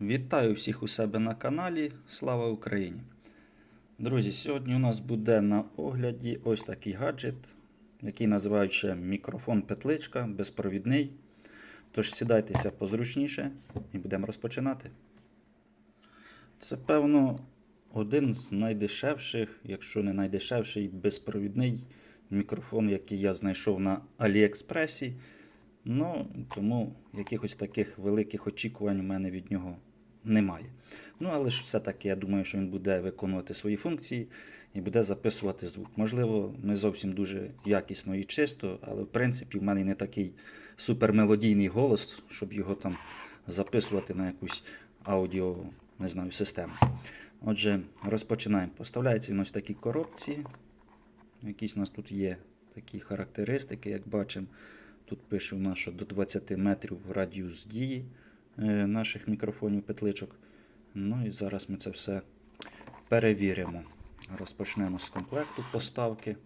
Вітаю всіх у себе на каналі. Слава Україні! Друзі, сьогодні у нас буде на огляді ось такий гаджет, який називають ще мікрофон петличка, безпровідний. Тож сідайтеся позручніше і будемо розпочинати. Це, певно, один з найдешевших, якщо не найдешевший, безпровідний мікрофон, який я знайшов на Аліекспресі. Ну, тому якихось таких великих очікувань у мене від нього немає. Ну, але ж все-таки я думаю, що він буде виконувати свої функції і буде записувати звук. Можливо, не зовсім дуже якісно і чисто, але в принципі в мене не такий супермелодійний голос, щоб його там записувати на якусь аудіо, не знаю, систему. Отже, розпочинаємо. Поставляється він ось в такій коробці. Якісь у нас тут є такі характеристики, як бачимо. Тут пише у нас, що до 20 метрів радіус дії е, наших мікрофонів петличок. Ну і зараз ми це все перевіримо. Розпочнемо з комплекту поставки.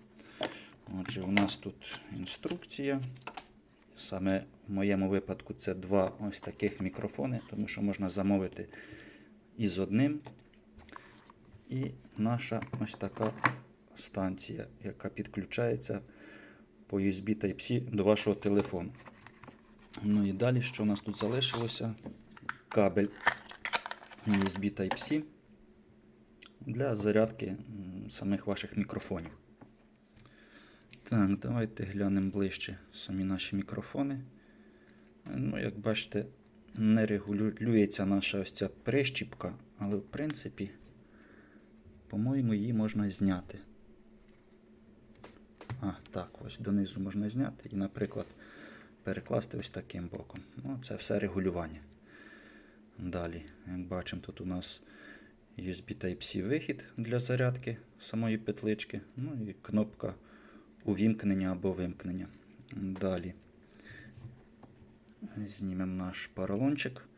Отже, у нас тут інструкція. Саме в моєму випадку це два ось таких мікрофони, тому що можна замовити із одним. І наша ось така станція, яка підключається по USB Type-C до вашого телефону. Ну і далі, що у нас тут залишилося? Кабель USB Type-C для зарядки самих ваших мікрофонів. Так, давайте глянемо ближче самі наші мікрофони. Ну, як бачите, не регулюється наша ось ця прищіпка, але в принципі, по-моєму, її можна зняти. А, так, ось донизу можна зняти і, наприклад, перекласти ось таким боком. Ну, це все регулювання. Далі, як бачимо, тут у нас USB Type-C вихід для зарядки самої петлички. Ну і кнопка увімкнення або вимкнення. Далі знімемо наш поролончик.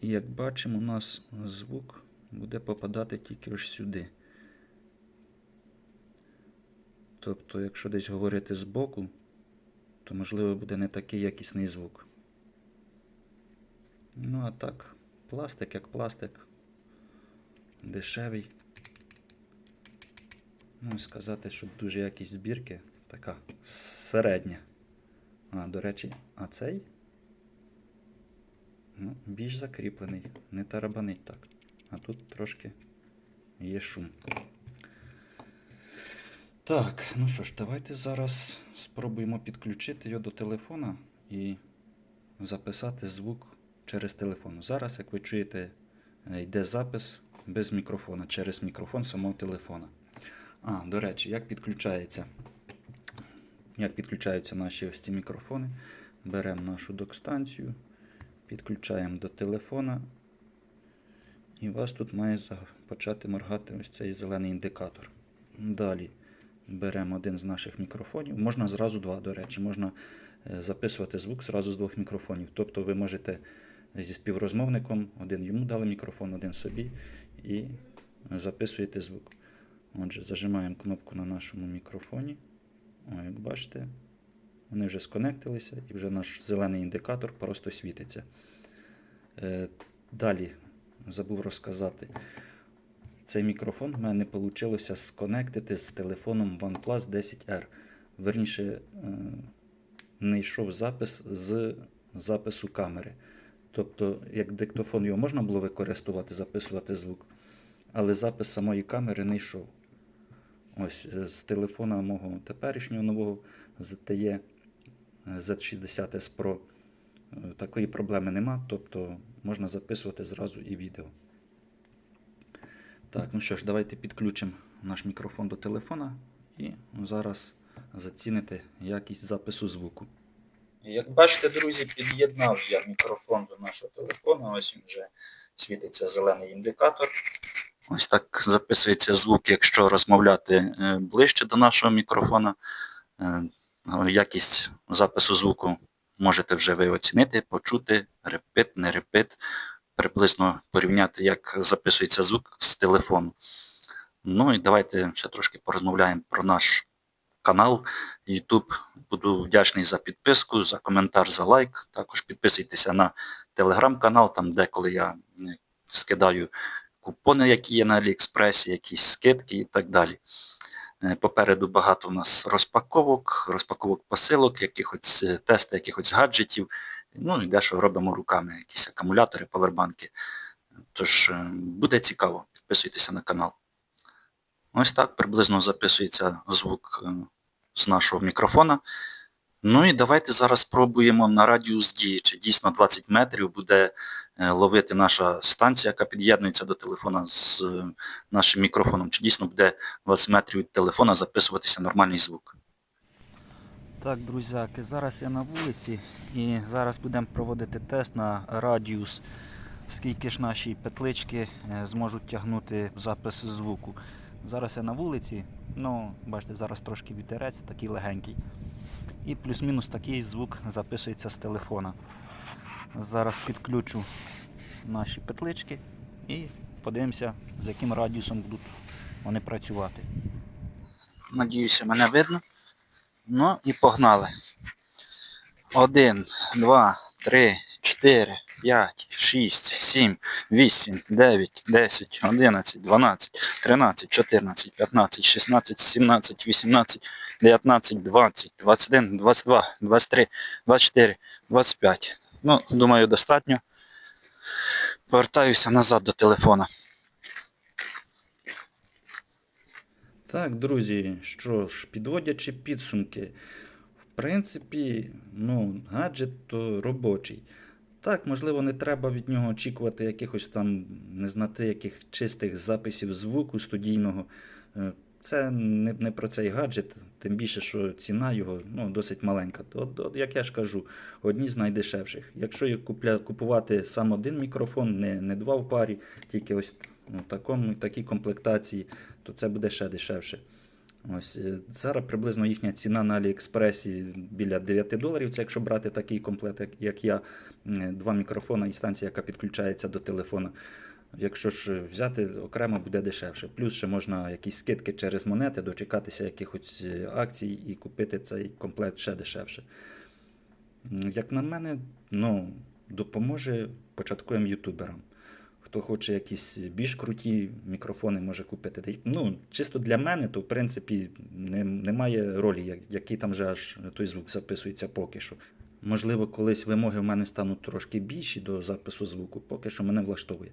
І як бачимо, у нас звук буде попадати тільки ось сюди. Тобто, якщо десь говорити збоку, то можливо буде не такий якісний звук. Ну, а так, пластик як пластик. Дешевий. Ну, сказати, що дуже якість збірки така середня. А, до речі, а цей ну, більш закріплений, не тарабанить так. А тут трошки є шум. Так, ну що ж, давайте зараз спробуємо підключити його до телефона і записати звук через телефон. Зараз, як ви чуєте, е, йде запис без мікрофона, через мікрофон самого телефона. А, до речі, як підключається? Як підключаються наші ось ці мікрофони? Беремо нашу док-станцію, підключаємо до телефона. І у вас тут має почати моргати ось цей зелений індикатор. Далі беремо один з наших мікрофонів. Можна зразу два, до речі, можна е, записувати звук зразу з двох мікрофонів. Тобто ви можете зі співрозмовником, один йому дали мікрофон, один собі, і записуєте звук. Отже, зажимаємо кнопку на нашому мікрофоні. О, як бачите, вони вже сконектилися і вже наш зелений індикатор просто світиться. Е, Далі забув розказати. Цей мікрофон в мене вийшло сконектити з телефоном OnePlus 10R. Верніше, е, не йшов запис з запису камери. Тобто, як диктофон його можна було використовувати, записувати звук, але запис самої камери не йшов. Ось е, з телефона мого теперішнього нового ZTE Z60S Pro е, такої проблеми нема, тобто можна записувати зразу і відео. Так, ну що ж, давайте підключимо наш мікрофон до телефона і зараз заціните якість запису звуку. Як бачите, друзі, під'єднав я мікрофон до нашого телефона. Ось він вже світиться зелений індикатор. Ось так записується звук, якщо розмовляти е, ближче до нашого мікрофона. Е, Якість запису звуку можете вже ви оцінити, почути, репит, не репит, приблизно порівняти, як записується звук з телефону. Ну і давайте ще трошки порозмовляємо про наш канал YouTube. Буду вдячний за підписку, за коментар, за лайк. Також підписуйтеся на телеграм-канал, там деколи я скидаю купони, які є на Аліекспресі, якісь скидки і так далі. Е, Попереду багато у нас розпаковок, розпаковок посилок, якихось е, тести якихось гаджетів. Ну і дещо робимо руками, якісь акумулятори, павербанки. Тож е, буде цікаво, підписуйтеся на канал. Ось так приблизно записується звук е, з нашого мікрофона. Ну і давайте зараз спробуємо на радіус дії, чи дійсно 20 метрів буде е, ловити наша станція, яка під'єднується до телефона з нашим мікрофоном, чи дійсно буде 20 метрів від телефона записуватися нормальний звук. Так, друзяки, зараз я на вулиці і зараз будемо проводити тест на радіус, скільки ж наші петлички е, зможуть тягнути запис звуку. Зараз я на вулиці, ну, бачите, зараз трошки вітерець, такий легенький. І плюс-мінус такий звук записується з телефона. Зараз підключу наші петлички і подивимося, з яким радіусом будуть вони працювати. Надіюся, мене видно. Ну і погнали. Один, два, три, чотири, п'ять, шість, сім, вісім, дев'ять, десять, одинадцять, дванадцять, тринадцять, чотирнадцять, п'ятнадцять, шістнадцять, сімнадцять, вісімнадцять, дев'ятнадцять, двадцять, двадцять один, двадцять два, двадцять три, двадцять чотири, двадцять п'ять. Ну, думаю, достатньо. Повертаюся назад до телефона. Так, друзі, що ж, підводячи підсумки, в принципі, ну, гаджет то робочий. Так, можливо, не треба від нього очікувати якихось там, не знати, яких чистих записів звуку студійного. Е, Це не, не про цей гаджет, тим більше, що ціна його ну, досить маленька. От, от, як я ж кажу, одні з найдешевших. Якщо їх купля, купувати сам один мікрофон, не, не два в парі, тільки ось ну, такому, такій комплектації, то це буде ще дешевше. Ось е, зараз приблизно їхня ціна на Аліекспресі біля 9 доларів. Це якщо брати такий комплект, як, я, два мікрофона і станція, яка підключається до телефона. Якщо ж взяти окремо, буде дешевше. Плюс ще можна якісь скидки через монети, дочекатися якихось е, акцій і купити цей комплект ще дешевше. Як на мене, ну, допоможе початковим ютуберам. Хто хоче якісь більш круті мікрофони, може купити. Ну, чисто для мене, то в принципі не, немає ролі, який там же аж той звук записується поки що. Можливо, колись вимоги в мене стануть трошки більші до запису звуку, поки що мене влаштовує.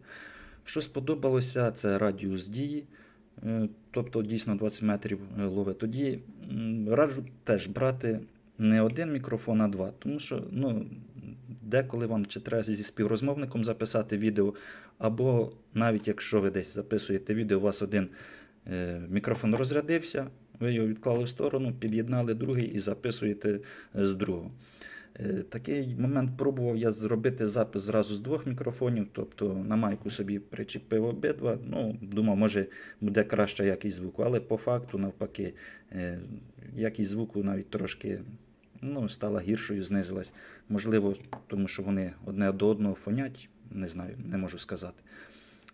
Що сподобалося, це радіус дії, е, тобто дійсно 20 метрів ловить. Тоді раджу теж брати не один мікрофон, а два. Тому що ну, деколи вам чи треба зі співрозмовником записати відео, або навіть якщо ви десь записуєте відео, у вас один е, мікрофон розрядився, ви його відклали в сторону, під'єднали другий і записуєте е, з другого. Е, Такий момент пробував я зробити запис зразу з двох мікрофонів, тобто на майку собі причепив обидва. Ну, думав, може буде краща якість звуку, але по факту, навпаки, якість звуку навіть трошки ну, стала гіршою, знизилась. Можливо, тому що вони одне до одного фонять, не знаю, не можу сказати.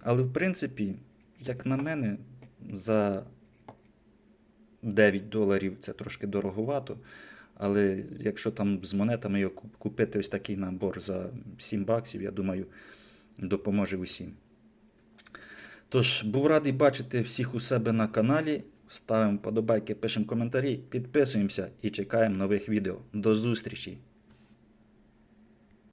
Але в принципі, як на мене, за 9 доларів це трошки дороговато. Але якщо там з монетами його купити ось такий набор за 7 баксів, я думаю, допоможе усім. Тож, був радий бачити всіх у себе на каналі. Ставимо подобайки, пишемо коментарі, підписуємося і чекаємо нових відео. До зустрічі!